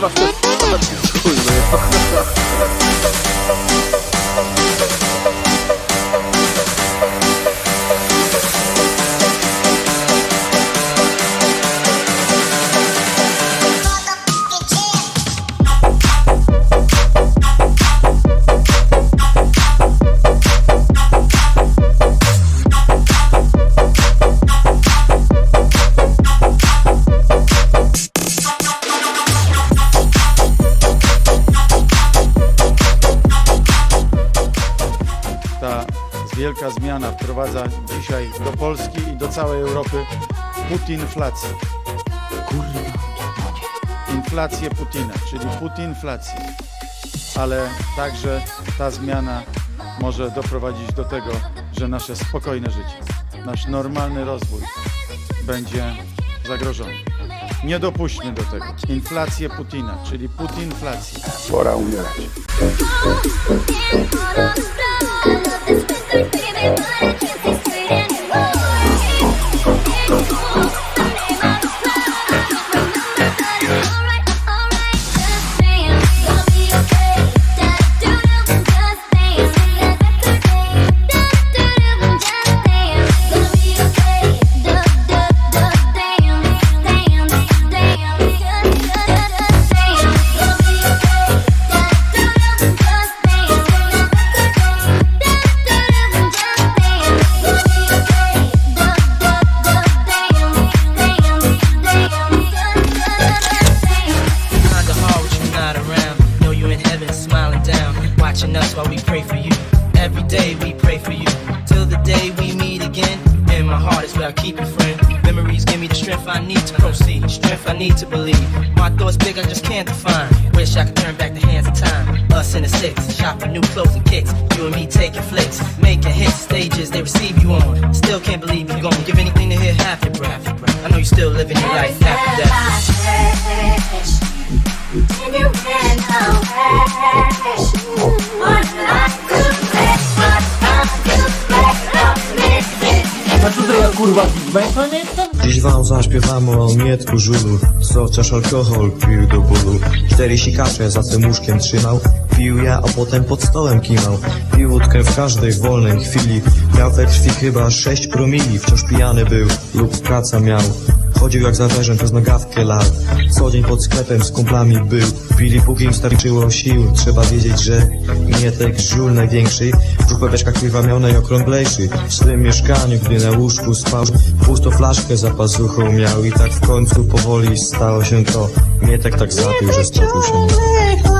Kurwa, to jest ta wielka zmiana wprowadza dzisiaj do Polski i do całej Europy putinflację. Inflację Putina, czyli putinflację. Ale także ta zmiana może doprowadzić do tego, że nasze spokojne życie, nasz normalny rozwój będzie zagrożony. Nie dopuśćmy do tego. Inflację Putina, czyli putinflację. Pora umierać. I love this record, baby, but I can't Is where I keep you, friend. Memories give me the strength I need to proceed, strength I need to believe. My thoughts big, I just can't define. Wish I could turn back the hands of time. Us in the six, shopping new clothes and kicks. You and me taking flicks, making hits, stages they receive you on. Still can't believe you're gonna give anything to hear half your breath. I know you're still living your life after death. A kurwa Bigbanka nie jestem? Dziś wam zaśpiewamy o mietku żulu. Co chociaż alkohol pił do bólu. Cztery sikacze za tym łóżkiem trzymał. Pił ja, a potem pod stołem kimał. Pił łódkę w każdej wolnej chwili. Miał we krwi chyba sześć promili Wciąż pijany był. Lub praca miał Chodził jak zawężem przez nogawkę lał Co dzień pod sklepem z kumplami był. Pili póki im starczyło sił. Trzeba wiedzieć, że mietek żul największy. Brzuch piwa miał najokrąglejszy W swym mieszkaniu, gdy na łóżku spał Pusto flaszkę za pazuchą miał. I tak w końcu powoli stało się to. Mietek tak zapił, że stoczył się